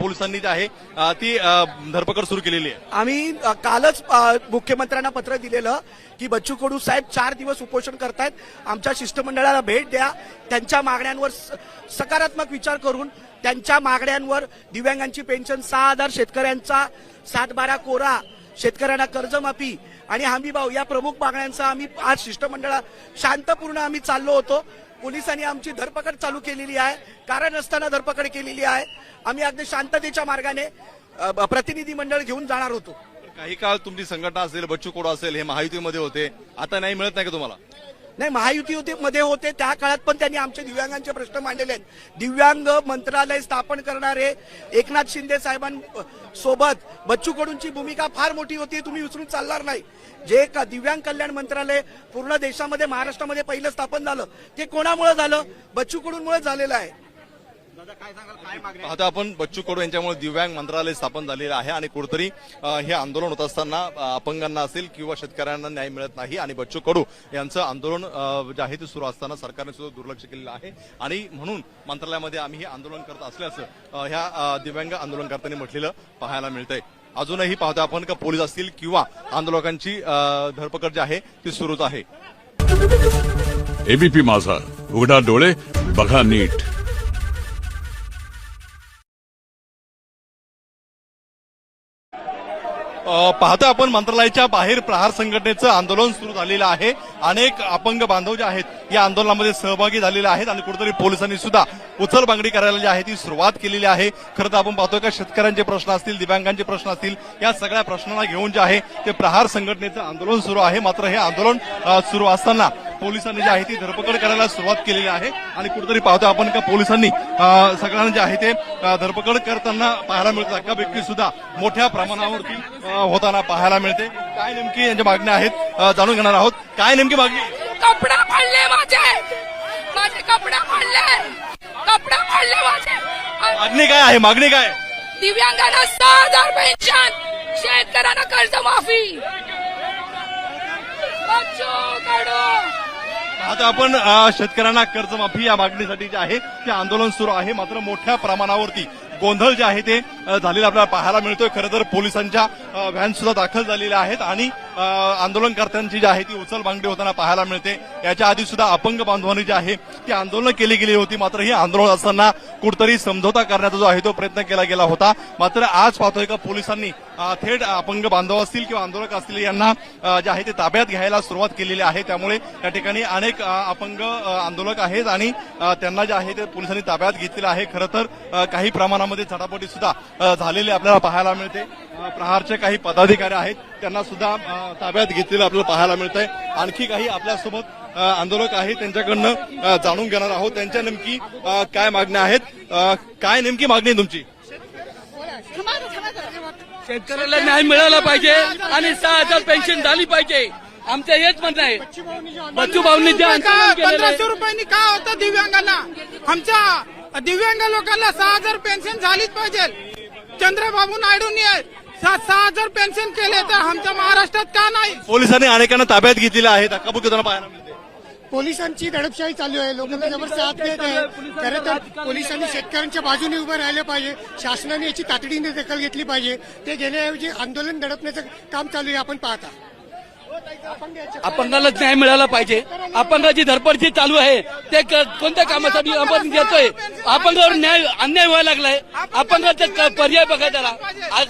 पोलिसांनी जी आहे ती धरपकड सुरू केलेली आहे. आम्ही कालच मुख्यमंत्र्यांना पत्र दिलेलं की बच्चू कडू साहेब चार दिवस उपोषण करतायत. आमच्या शिष्टमंडळाला भेट द्या. त्यांच्या मागण्यांवर स- सकारात्मक विचार करून त्यांच्या मागण्यांवर दिव्यांगांची पेन्शन सहा हजार शेतकऱ्यांचा सात बारा कोरा शेतकऱ्यांना कर्जमाफी आणि हमी भाव या प्रमुख मागण्यांचा आम्ही आज शिष्टमंडळा शांतपूर्ण आम्ही चाललो होतो. पोलिसांनी आमची धरपकड चालू केलेली आहे. कारण असताना धरपकड केलेली आहे. आम्ही अगदी शांततेच्या मार्गाने प्रतिनिधी मंडळ घेऊन जाणार होतो. काही काळ तुमची संघटना असेल बच्चू कडू असेल हे महायुतीमध्ये होते. आता नाही मिळत नाही का तुम्हाला? नाही महायुती होते मध्ये होते त्या काळात पण त्यांनी आमच्या दिव्यांगांचे प्रश्न मांडलेले आहेत. दिव्यांग मंत्रालय स्थापन करणारे एकनाथ शिंदे साहेबांसोबत बच्चू कडूंची भूमिका फार मोठी होती तुम्ही विसरून चालणार नाही. जे का दिव्यांग कल्याण मंत्रालय पूर्ण देशामध्ये महाराष्ट्रामध्ये पहिलं स्थापन झालं. ते कोणामुळे झालं? बच्चू कडूंमुळे झालेलं आहे. आता आपण बच्चू कडू यांच्यामुळे दिव्यांग मंत्रालय स्थापन झालेलं आहे आणि कुठेतरी हे आंदोलन होत असताना अपंगांना असेल किंवा शेतकऱ्यांना न्याय मिळत नाही आणि बच्चू कडू यांचं आंदोलन जे आहे ते सुरू असताना सरकारने सुद्धा दुर्लक्ष केलेलं आहे. आणि म्हणून मंत्रालयामध्ये आम्ही हे आंदोलन करत असल्याचं ह्या दिव्यांग आंदोलनकर्त्यांनी म्हटलेलं पाहायला मिळतंय. अजूनही पाहतो आपण का पोलीस असतील किंवा आंदोलकांची धरपकड जी आहे ती सुरूच आहे. एबीपी माझा. उघडा डोळे बघा नीट. पाहतो आपण मंत्रालयाच्या बाहेर प्रहार संघटनेचं आंदोलन सुरू झालेलं आहे. अनेक अपंग बांधव जे आहेत या आंदोलनामध्ये सहभागी झालेले आहेत आणि कुठेतरी पोलिसांनी सुद्धा उचलबांगडी करायला जी आहे ती सुरुवात केलेली आहे. खरं तर आपण पाहतोय का शेतकऱ्यांचे प्रश्न असतील दिव्यांगांचे प्रश्न असतील या सगळ्या प्रश्नांना घेऊन जे आहे ते प्रहार संघटनेचं आंदोलन सुरू आहे. मात्र हे आंदोलन सुरू असताना पोलिसांनी जी आहे ती धरपकड करायला सुरुवात केलेली आहे. आणि कुठेतरी पाहतो आपण का पोलिसांनी सगळ्यांना जे आहे ते धरपकड करताना पाहायला मिळतं. धक्काबुक्की सुद्धा मोठ्या प्रमाणावरती होताना पाहायला मिळते. काय नेमकी यांच्या मागण्या आहेत जाणून घेणार आहोत. काय नेमकी मागणी? कपडे फाडले माझे! माझे कपडे फाडले! कपडे फाडले माझे! मागणी काय आहे? मागणी काय? दिव्यांगांना सहा हजार पेन्शन! शेतकऱ्यांना कर्जमाफी! बच्चू कडू आता आपण शेतकऱ्यांना कर्जमाफी या मागणीसाठी जे आहे ते आंदोलन सुरू आहे. मात्र मोठ्या प्रमाणावरती गोंधळ जे आहे ते झालेलं आपल्याला पाहायला मिळतोय. खरं तर पोलिसांच्या व्हॅन सुद्धा दाखल झालेल्या आहेत आणि आंदोलनकर्त्यांची जी आहे ती उचल बांगडी होताना पाहायला मिळते. याच्या आधी सुद्धा अपंग बांधवांनी जी आहे ती आंदोलन केली गेली होती. मात्र ही आंदोलन असताना कुठतरी समझोता करण्याचा जो आहे तो प्रयत्न केला गेला होता. मात्र आज पाहतोय का पोलिसांनी थेट अपंग बांधव असतील किंवा आंदोलक असतील यांना जे आहे ते ताब्यात घ्यायला सुरुवात केलेली आहे. त्यामुळे या ठिकाणी अनेक अपंग आंदोलक आहेत आणि त्यांना जे आहे ते पोलिसांनी ताब्यात घेतलेलं आहे. खरं तर काही प्रमाणामध्ये झटापटी सुद्धा झालेली आपल्याला पाहायला मिळते. प्रहारचे काही पदाधिकारी आहेत त्यांना सुद्धा ताब्यात घेतलेलं आपल्याला पाहायला मिळतंय. आणखी काही आपल्यासोबत आंदोलक आहेत त्यांच्याकडनं जाणून घेणार आहोत. त्यांच्या नेमकी काय मागण्या आहेत? काय नेमकी मागणी आहे तुमची? शेतकऱ्याला न्याय मिळाला पाहिजे आणि सहा हजार पेन्शन झाली पाहिजे. आमचं हेच म्हणणं आहे. बच्चू भाऊंनी आहे पंधराशे रुपयांनी काय होतं दिव्यांगांना आमच्या दिव्यांग लोकांना सहा हजार पेन्शन झालीच पाहिजे. चंद्रबाबू नायडूंनी सहा सहा हजार पेन्शन केले तर आमच्या महाराष्ट्रात का नाही? पोलिसांनी अनेकांना ताब्यात घेतलेलं आहे. धक्काबुक्की होताना पाहायला मिळते. पोलिसांची दडपशाही चालू आहे. लोकांना जबर साथ देत आहे. खरं तर पोलिसांनी शेतकऱ्यांच्या बाजूने उभं राहिलं पाहिजे. शासनाने याची तातडीने दखल घेतली पाहिजे. ते घेण्याऐवजी आंदोलन दडपण्याचं काम चालू आहे आपण पाहता. अपंगाला न्याय मिळाला पाहिजे. अपंगाची धडपड जी चालू आहे. ते कोणत्या कामासाठी आपण देतोय? अपंगावर न्याय अन्याय व्हायला लागलाय. अपंगाचा पर्याय बघा त्याला.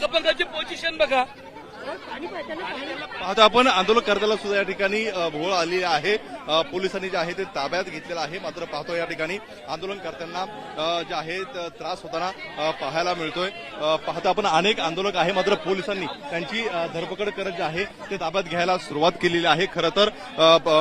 अपंगाची पोझिशन बघा. आता आपण आंदोलन करताना सुद्धा या ठिकाणी भोळ आली आहे. पोलिसांनी जे आहे ते ताब्यात घेतलेलं आहे. मात्र पाहतो या ठिकाणी आंदोलन करताना जे आहे त्रास होताना पाहायला मिळतोय. पाहता आपण अनेक आंदोलक आहे. मात्र पोलिसांनी त्यांची धरपकड करत जे आहे ते ताब्यात घ्यायला सुरुवात केलेली आहे. खरं तर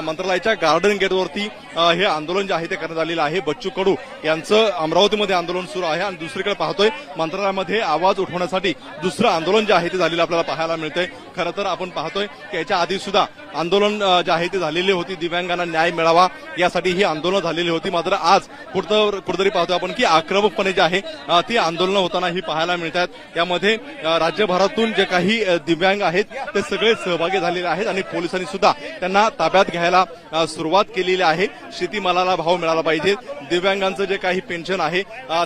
मंत्रालयाच्या गार्डन गेटवरती हे आंदोलन जे आहे ते करण्यात आलेलं आहे. बच्चू कडू यांचं अमरावतीमध्ये आंदोलन सुरू आहे. आणि दुसरीकडे पाहतोय मंत्रालयामध्ये आवाज उठवण्यासाठी दुसरं आंदोलन जे आहे ते झालेलं आपल्याला पाहायला मिळतं मिळतंय खरं तर आपण पाहतोय की याच्या आधी सुद्धा आंदोलन जे आहे ते झालेली होती. दिव्यांगांना न्याय मिळावा यासाठी ही आंदोलन झालेली होती. मात्र आज कुठं कुठेतरी पाहतो आपण की आक्रमकपणे जे आहे ती आंदोलनं होताना ही पाहायला मिळतात त्यामध्ये राज्यभरातून जे काही दिव्यांग आहेत ते सगळे सहभागी झालेले आहेत आणि पोलिसांनी सुद्धा त्यांना ताब्यात घ्यायला सुरुवात केलेली आहे. शेतीमालाला भाव मिळाला पाहिजे. दिव्यांगांचं जे काही पेन्शन आहे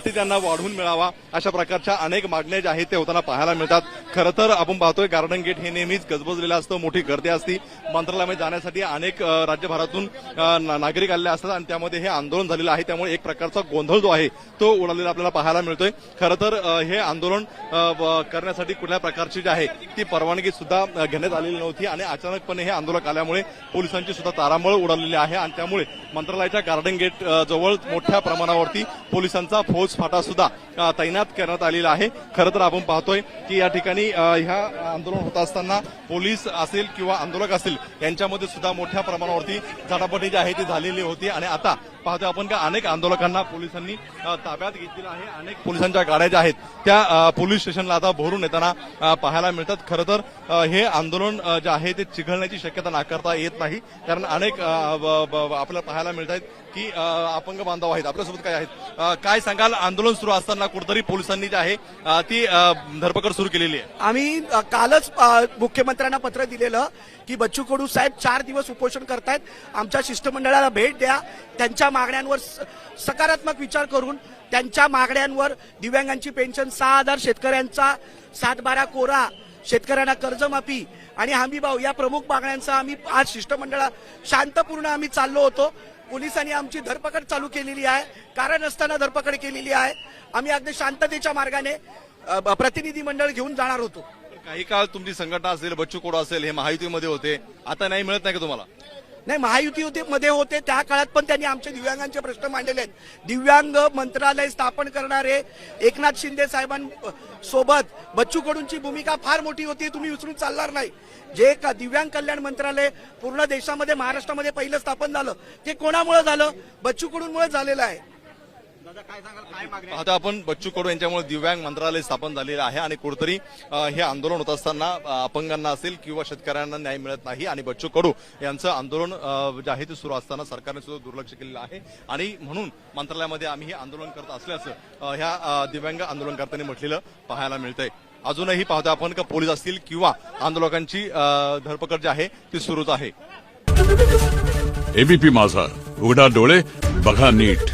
ते त्यांना वाढवून मिळावा. अशा प्रकारच्या अनेक मागण्या ज्या आहेत ते होताना पाहायला मिळतात. खरं तर आपण पाहतोय गार्डन गेट हे नेहमीच गजबजलेलं असतं. मोठी गर्दी असती. मंत्रालयामध्ये जाण्यासाठी अनेक राज्यभरातून ना- नागरिक आलेले असतात आणि त्यामध्ये हे आंदोलन झालेलं आहे. त्यामुळे एक प्रकारचा गोंधळ जो आहे तो उडालेला आपल्याला पाहायला मिळतोय. खरं तर हे आंदोलन करण्यासाठी कुठल्या प्रकारची जी आहे ती परवानगी सुद्धा घेण्यात आलेली नव्हती आणि अचानकपणे हे आंदोलक आल्यामुळे पोलिसांची सुद्धा तारांबळ उडालेली आहे आणि त्यामुळे मंत्रालयाच्या गार्डन गेट जवळ मोठ्या प्रमाणावरती पोलिसांचा फौज फाटा सुद्धा तैनात करण्यात आलेला आहे. खरं तर आपण पाहतोय की या ठिकाणी ह्या आंदोलन होत असताना पोलीस असेल किंवा आंदोलक असेल यांच्यामध्ये सुद्धा मोठ्या प्रमाणावरती झटापटी जी आहे ती झालेली होती. आणि आता पाहतोय आपण का अनेक आंदोलकांना पोलिसांनी ताब्यात घेतलेलं आहे. अनेक पोलिसांच्या गाड्या ज्या आहेत त्या पोलीस स्टेशनला आता भरून येताना पाहायला मिळतात. खरं तर हे आंदोलन जे आहे ते चिघळण्याची शक्यता नाकारता येत नाही. कारण अनेक आपल्याला पाहायला मिळत आहेत की अपंग बांधव आहेत. आपल्यासोबत काय आहेत. काय सांगाल? आंदोलन सुरू असताना कुठेतरी पोलिसांनी जे आहे ती धरपकड सुरू केलेली आहे. आम्ही कालच मुख्यमंत्र्यांना पत्र दिलेलं की बच्चू कडू साहेब चार दिवस उपोषण करतायत. आमच्या शिष्टमंडळाला भेट द्या. त्यांच्या मागण्यांवर स- सकारात्मक विचार करून त्यांच्या मागण्यांवर दिव्यांगांची पेन्शन सहा हजार शेतकऱ्यांचा सातबारा कोरा शेतकऱ्यांना कर्जमाफी आणि हमी भाव या प्रमुख मागण्यांचा आम्ही आज शिष्टमंडळा शांतपूर्ण आम्ही चाललो होतो. पोलिसांनी आमची धरपकड चालू केलेली आहे. कारण असताना धरपकड केलेली आहे. आम्ही अगदी शांततेच्या मार्गाने प्रतिनिधी मंडळ घेऊन जाणार होतो. काही काळ तुमची संघटना असेल बच्चू कडू असेल हे महायुतीमध्ये होते. आता नाही मिळत नाही का तुम्हाला? नाही महायुती होते मध्ये होते त्या काळात पण त्यांनी आमच्या दिव्यांगांचे प्रश्न मांडलेले आहेत. दिव्यांग मंत्रालय स्थापन करणारे एकनाथ शिंदे साहेबांसोबत बच्चू कडूंची भूमिका फार मोठी होती तुम्ही विसरून चालणार नाही. जे का दिव्यांग कल्याण मंत्रालय पूर्ण देशामध्ये महाराष्ट्रामध्ये पहिलं स्थापन झालं ते कोणामुळे झालं? बच्चू कडूंमुळे झालेलं आहे. आता आपण बच्चू कडू यांच्यामुळे दिव्यांग मंत्रालय स्थापन झालेलं आहे आणि कुठेतरी हे आंदोलन होत असताना अपंगांना असेल किंवा शेतकऱ्यांना न्याय मिळत नाही आणि बच्चू कडू यांचं आंदोलन जे आहे ते सुरू असताना सरकारने सुद्धा दुर्लक्ष केलेलं आहे. आणि म्हणून मंत्रालयामध्ये आम्ही हे आंदोलन करत असल्याचं ह्या दिव्यांग आंदोलनकर्त्यांनी म्हटलेलं पाहायला मिळतंय. अजूनही पाहतो आपण का पोलीस असतील किंवा आंदोलकांची धरपकड जी आहे ती सुरूच आहे. एबीपी माझा उघडा डोळे बघा नीट.